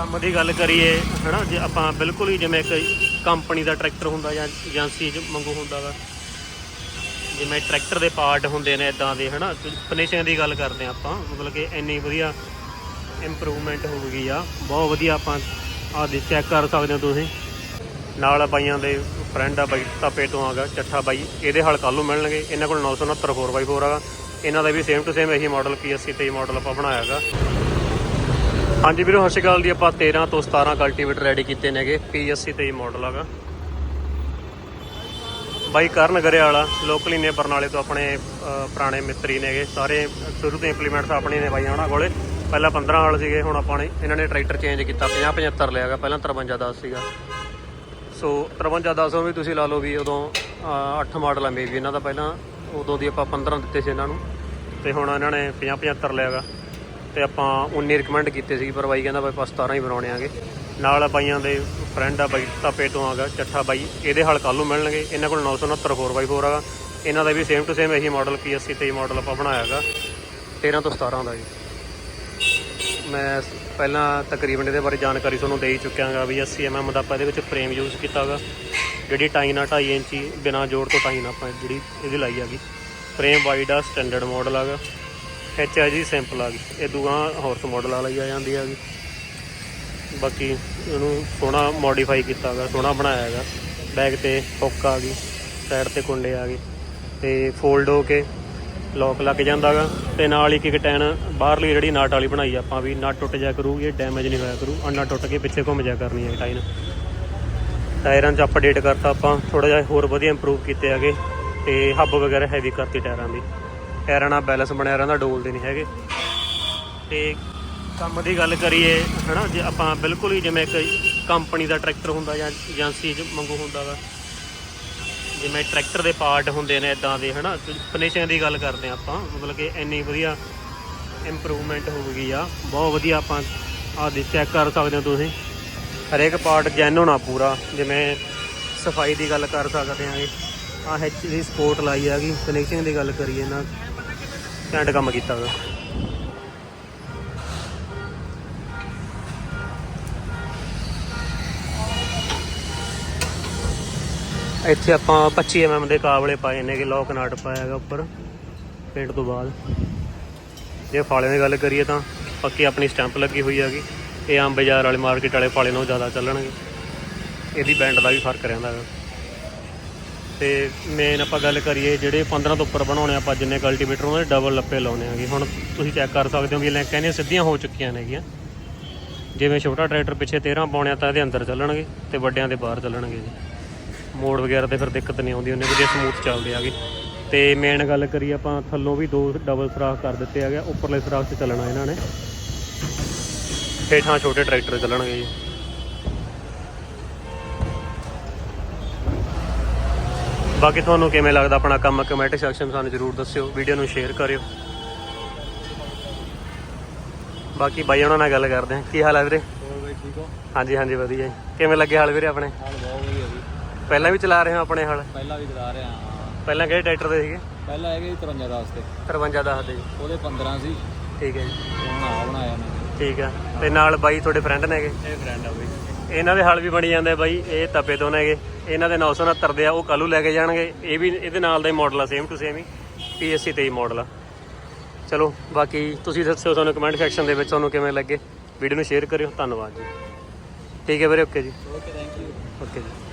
ਕੰਮ ਦੀ ਗੱਲ ਕਰੀਏ, ਹਨਾ, ਜੇ ਆਪਾਂ ਬਿਲਕੁਲ ਹੀ ਜਿਵੇਂ ਇੱਕ ਕੰਪਨੀ ਦਾ ਟਰੈਕਟਰ ਹੁੰਦਾ ਜਾਂ ਏਜੰਸੀ ਚ ਮੰਗੂ ਹੁੰਦਾ ਵਾ, ਜਿਵੇਂ ਟਰੈਕਟਰ ਦੇ ਪਾਰਟ ਹੁੰਦੇ ਨੇ ਇਦਾਂ ਦੇ, ਹਨਾ ਫਿਨਿਸ਼ਿੰਗ ਦੀ ਗੱਲ ਕਰਦੇ ਹਾਂ ਆਪਾਂ, ਮਤਲਬ ਕਿ ਇੰਨੀ ਵਧੀਆ ਇੰਪਰੂਵਮੈਂਟ ਹੋ ਗਈ ਆ, ਬਹੁਤ ਵਧੀਆ ਆਪਾਂ ਆਹ ਦੇ ਚੈੱਕ ਕਰ ਸਕਦੇ ਹੋ ਤੁਸੀਂ। ਨਾਲ ਬਾਈਆਂ ਦੇ ਫਰੈਂਡ ਆ ਬਾਈ ਤਾਪੇ ਤੋਂ ਆਗਾ ਚੱਠਾ ਬਾਈ, ਇਹਦੇ ਹਲ ਕੱਲ੍ਹ ਨੂੰ ਮਿਲਣਗੇ, ਇਹਨਾਂ ਕੋਲ 969 4x4 ਆਗਾ ਇਹਨਾਂ ਦਾ ਵੀ ਸੇਮ ਟੂ ਸੇਮ ਇਹੀ ਮਾਡਲ PSC 23 ਮਾਡਲ ਆਪਾਂ ਬਣਾਇਆ ਹੈਗਾ ਹਾਂਜੀ ਵੀਰੋ, ਸਤਿ ਸ਼੍ਰੀ ਅਕਾਲ ਦੀ ਆਪਾਂ 13 ਤੋਂ 17 ਕਲਟੀਵੇਟਰ ਰੈਡੀ ਕੀਤੇ ਨੇਗੇ। PSC 23 ਮਾਡਲ ਆਗਾ। ਬਾਈ ਕਰਨ ਗਰੇ ਵਾਲਾ ਲੋਕਲੀ ਨੇ ਬਰਨਾਲੇ ਤੋਂ ਆਪਣੇ ਪੁਰਾਣੇ ਮਿੱਤਰੀ ਨੇਗੇ। ਸਾਰੇ ਸ਼ੁਰੂ ਤੋਂ ਇੰਪਲੀਮੈਂਟਸ ਆਪਣੇ ਨੇ ਬਾਈਆਂ ਉਹਨਾਂ ਕੋਲੇ। ਪਹਿਲਾਂ 15 ਵਾਲ ਸੀਗੇ, ਹੁਣ ਆਪਾਂ ਨੇ ਇਹਨਾਂ ਨੇ ਟਰੈਕਟਰ ਚੇਂਜ ਕੀਤਾ। 50 75 ਲਿਆਗਾ ਪਹਿਲਾਂ 53 10 ਸੀਗਾ। ਸੋ 53 10 ਵੀ ਤੁਸੀਂ ਲਾ ਲਓ ਵੀ ਉਦੋਂ 8 ਮਾਡਲ ਆ ਮੇਬੀ ਇਹਨਾਂ ਦਾ ਪਹਿਲਾਂ। ਉਦੋਂ ਦੀ ਆਪਾਂ 15 ਦਿੱਤੇ ਸੀ ਇਹਨਾਂ ਨੂੰ। ਤੇ ਹੁਣ ਇਹਨਾਂ ਨੇ 50 75 ਲਿਆਗਾ ਤੇ ਆਪਾਂ 19 ਰਿਕਮੈਂਡ ਕੀਤੇ ਸੀ ਪਰ ਬਾਈ ਕਹਿੰਦਾ ਬਾਈ ਆਪਾਂ 17 ਹੀ ਬਣਾਉਣੇ ਆਗੇ। ਨਾਲ ਬਾਈਆਂ ਦੇ ਫਰੈਂਡ ਆ ਬਾਈ ਤਾਪੇ ਤੋਂ ਆਗਾ, ਚੱਠਾ ਬਾਈ। ਇਹਦੇ ਹਲ ਕੱਲ੍ਹ ਨੂੰ ਮਿਲਣਗੇ। ਇਹਨਾਂ ਕੋਲ 969 4x4 ਆਗਾ। ਇਹਨਾਂ ਦਾ ਵੀ ਸੇਮ ਟੂ ਸੇਮ ਇਹੀ ਮਾਡਲ PSC 23 ਮਾਡਲ ਆਪਾਂ ਬਣਾਇਆ ਹੈਗਾ। 13 ਤੋਂ 17 ਦਾ ਜੀ। ਮੈਂ ਪਹਿਲਾਂ ਤਕਰੀਬਨ ਇਹਦੇ ਬਾਰੇ ਜਾਣਕਾਰੀ ਤੁਹਾਨੂੰ ਦੇ ਹੀ ਚੁੱਕਿਆਗਾ ਵੀ 80 mm ਦਾ ਆਪਾਂ ਇਹਦੇ ਵਿੱਚ ਫਰੇਮ ਯੂਜ਼ ਕੀਤਾਗਾ ਜਿਹੜੀ ਟਾਈਨ ਆ 2.5 ਇੰਚੀ ਬਿਨਾ ਜੋੜ ਤੋਂ ਟਾਈਨ ਆਪਾਂ ਜਿਹੜੀ ਇਹਦੀ ਲਾਈ ਹੈਗੀ। ਫਰੇਮ ਵਾਈਡ ਆ ਸਟੈਂਡਰਡ ਮਾਡਲ ਹੈਗਾ। ਐਚ ਆ ਜੀ ਸਿੰਪਲ ਆ ਗਈ। ਇਹ ਦੂਆ ਹਾਰਸ ਮਾਡਲ ਵਾਲੀ ਆ, ਜਾਂਦੀ ਹੈਗੀ ਬਾਕੀ ਇਹਨੂੰ ਸੋਹਣਾ ਮੋਡੀਫਾਈ ਕੀਤਾ ਹੈਗਾ ਸੋਹਣਾ ਬਣਾਇਆ ਹੈਗਾ ਬੈਕ ਤੇ ਹੁੱਕ ਆ ਗਈ ਸਾਈਡ ਤੇ ਕੁੰਡੇ ਆ ਗਏ। ਤੇ ਫੋਲਡ ਹੋ ਕੇ ਲੋਕ ਲੱਗ ਜਾਂਦਾਗਾ ਤੇ ਨਾਲ ਇੱਕ ਇੱਕ ਟੈਨ ਬਾਹਰਲੀ ਜਿਹੜੀ ਨਾਟ ਵਾਲੀ ਬਣਾਈ ਆਪਾਂ ਵੀ ਨਟ ਟੁੱਟ ਜਾ ਕਰੂ, ਇਹ ਡੈਮੇਜ ਨਹੀਂ ਹੋਇਆ ਕਰੂ। ਅੰਨਾ ਟੁੱਟ ਕੇ ਪਿੱਛੇ ਘੁੰਮ ਜਾ ਕਰਨੀ ਹੈ ਟਾਈਨ ਟਾਇਰਾਂ 'ਚ ਅਪਡੇਟ ਕਰਤਾ ਆਪਾਂ ਥੋੜਾ ਜਿਹਾ ਹੋਰ ਵਧੀਆ ਇੰਪਰੂਵ ਕੀਤੇ ਹੈਗੇ। ਤੇ ਹੱਬ ਵਗੈਰਾ ਹੈਵੀ ਕਰਤੀ ਟਾਇਰਾਂ ਦੀ। ਟਾਇਰਾਂ ਨਾਲ ਬੈਲੈਂਸ ਬਣਿਆ ਰਹਿੰਦਾ, ਡੋਲਦੇ ਨਹੀਂ ਹੈਗੇ। ਤੇ ਕੰਮ ਦੀ ਗੱਲ ਕਰੀਏ, ਹਨਾ, ਜੇ ਆਪਾਂ ਬਿਲਕੁਲ ਹੀ ਜਿਵੇਂ ਇੱਕ ਕੰਪਨੀ ਦਾ ਟਰੈਕਟਰ ਹੁੰਦਾ ਜਾਂ ਏਜੰਸੀ ਚ ਮੰਗੂ ਹੁੰਦਾ ਵਾ, ਜਿਵੇਂ ਟਰੈਕਟਰ ਦੇ ਪਾਰਟ ਹੁੰਦੇ ਨੇ ਇਦਾਂ ਦੇ, ਹਨਾ ਫਿਨਿਸ਼ਿੰਗ ਦੀ ਗੱਲ ਕਰਦੇ ਹਾਂ ਆਪਾਂ, ਮਤਲਬ ਕਿ ਇੰਨੀ ਵਧੀਆ ਇੰਪਰੂਵਮੈਂਟ ਹੋ ਗਈ ਆ, ਬਹੁਤ ਵਧੀਆ ਆਪਾਂ ਆਹ ਦੇ ਚੈੱਕ ਕਰ ਸਕਦੇ ਹੋ ਤੁਸੀਂ। ਹਰੇਕ ਪਾਰਟ ਜੈਨ ਆ ਪੂਰਾ, ਜਿਵੇਂ ਸਫ਼ਾਈ ਦੀ ਗੱਲ ਕਰ ਸਕਦੇ ਆਂਗੇ ਆ ਐਚ ਦੀ ਸਪੋਰਟ ਲਾਈ ਹੈਗੀ ਫਿਨਿਸ਼ਿੰਗ ਦੀ ਗੱਲ ਕਰੀਏ ਨਾ। ਘੈਂਟ ਕੰਮ ਕੀਤਾ ਵਾ ਇੱਥੇ ਆਪਾਂ 25 mm ਦੇ ਕਾਬਲੇ ਪਾਏ ਨੇਗੇ ਲੋਕ ਨਾਟ ਪਾਇਆ ਹੈਗਾ ਉੱਪਰ ਪੇਂਟ ਤੋਂ ਬਾਅਦ। ਜੇ ਫਾਲਿਆਂ ਦੀ ਗੱਲ ਕਰੀਏ ਤਾਂ ਪੱਕੀ ਆਪਣੀ ਸਟੈਂਪ ਲੱਗੀ ਹੋਈ ਹੈਗੀ। ਇਹ ਆਮ ਬਾਜ਼ਾਰ ਵਾਲੇ ਮਾਰਕੀਟ ਵਾਲੇ ਫਾਲੇ ਨਾਲੋਂ ਜ਼ਿਆਦਾ ਚੱਲਣਗੇ। ਇਹਦੀ ਬੈਂਡ ਦਾ ਵੀ ਫ਼ਰਕ ਰਹਿੰਦਾ ਹੈਗਾ। ਤੇ ਮੇਨ ਆਪਾਂ ਗੱਲ ਕਰੀਏ ਜਿਹੜੇ 15 ਤੋਂ ਉੱਪਰ ਬਣਾਉਣੇ ਆਪਾਂ, ਜਿੰਨੇ ਕਲਟੀਵੇਟਰ ਉਹਨਾਂ ਦੇ ਡਬਲ ਲੱਪੇ ਲਾਉਣੇ ਆਗੇ ਹੁਣ ਤੁਸੀਂ ਚੈੱਕ ਕਰ ਸਕਦੇ ਹੋ ਵੀ ਲੈ ਕਹਿੰਦੇ ਸਿੱਧੀਆਂ ਹੋ ਚੁੱਕੀਆਂ ਨੇਗੀਆਂ ਜਿਵੇਂ ਛੋਟਾ ਟਰੈਕਟਰ ਪਿੱਛੇ 13 ਪਾਉਣੇ ਆ, ਤਾਂ ਇਹਦੇ ਅੰਦਰ ਚੱਲਣਗੇ ਤੇ ਵੱਡਿਆਂ ਦੇ ਬਾਹਰ ਚੱਲਣਗੇ ਜੀ। ਮੋੜ ਵਗੈਰਾ ਤੇ ਫਿਰ ਦਿੱਕਤ ਨਹੀਂ ਆਉਂਦੀ, ਉਹਨੇ ਜੇ ਸਮੂਥ ਚੱਲਦੇ ਆਗੇ ਤੇ ਮੇਨ ਗੱਲ ਕਰੀਏ ਆਪਾਂ, ਥੱਲੋਂ ਵੀ ਦੋ ਡਬਲ ਸੁਰਾਖ ਕਰ ਦਿੱਤੇ ਹੈਗੇ ਉੱਪਰਲੇ ਸੁਰਾਖ 'ਚ ਚੱਲਣਾ ਇਹਨਾਂ ਨੇ। ਹੇਠਾਂ ਛੋਟੇ ਟਰੈਕਟਰ ਚੱਲਣਗੇ ਜੀ। ਬਾਕੀ ਤੁਹਾਨੂੰ ਕਿਵੇਂ ਲੱਗਦਾ ਆਪਣਾ ਕੰਮ ਕਮੈਂਟ ਸੈਕਸ਼ਨ ਸਾਨੂੰ ਜਰੂਰ ਦੱਸਿਓ ਵੀਡੀਓ ਨੂੰ ਸ਼ੇਅਰ ਕਰਿਓ। ਬਾਕੀ ਬਾਈ ਉਹਨਾਂ ਨਾਲ ਗੱਲ ਕਰਦੇ ਹਾਂ। ਕੀ ਹਾਲ ਹੈ ਵੀਰੇ? ਹੋ? ਹਾਂਜੀ ਹਾਂਜੀ ਵਧੀਆ ਜੀ। ਕਿਵੇਂ ਲੱਗੇ ਹਾਲ ਵੀਰੇ ਆਪਣੇ? ਹਾਲ ਬਹੁਤ ਵਧੀਆ ਜੀ। ਪਹਿਲਾਂ ਵੀ ਚਲਾ ਰਹੇ ਹੋ ਆਪਣੇ ਹਾਲ? ਪਹਿਲਾਂ ਵੀ ਚਲਾ ਰਹੇ ਹਾਂ। ਪਹਿਲਾਂ ਕਿਹੜੇ ਟਰੈਕਟਰ ਦੇ ਸੀਗੇ? ਪਹਿਲਾਂ ਹੈਗੇ 53 ਵਾਸਤੇ 53 ਦੱਸਦੇ ਜੀ। ਉਹਦੇ 15 ਸੀ। ਠੀਕ ਹੈ ਜੀ। ਹੁਣ ਆ ਬਣਾਇਆ ਮੈਂ ਠੀਕ ਆ। ਤੇ ਨਾਲ ਬਾਈ ਤੁਹਾਡੇ ਫਰੈਂਡ ਨੇਗੇ ਇਹ ਫਰੈਂਡ ਆ ਬਈ। ਇਹਨਾਂ ਦੇ ਹਲ ਵੀ ਬਣੀ ਜਾਂਦੇ ਬਾਈ ਇਹ ਤਪੇ ਤੋਂ ਨੇਗੇ। ਇਹਨਾਂ ਦੇ 969 ਦੇ ਆ ਉਹ ਕੱਲੂ ਲੈ ਕੇ ਜਾਣਗੇ। ਇਹ ਵੀ ਇਹਦੇ ਨਾਲ ਦਾ ਹੀ ਮਾਡਲ ਆ ਸੇਮ ਟੂ ਸੇਮ ਹੀ। PSC 23 ਮਾਡਲ ਆ। ਚਲੋ ਬਾਕੀ ਤੁਸੀਂ ਦੱਸਿਓ ਤੁਹਾਨੂੰ ਕਮੈਂਟ ਸੈਕਸ਼ਨ ਦੇ ਵਿੱਚ ਤੁਹਾਨੂੰ ਕਿਵੇਂ ਲੱਗੇ। ਵੀਡੀਓ ਨੂੰ ਸ਼ੇਅਰ ਕਰਿਓ। ਧੰਨਵਾਦ ਜੀ। ਠੀਕ ਹੈ ਵੀਰੇ ਓਕੇ ਜੀ। ਓਕੇ ਥੈਂਕ ਯੂ ਓਕੇ ਜੀ।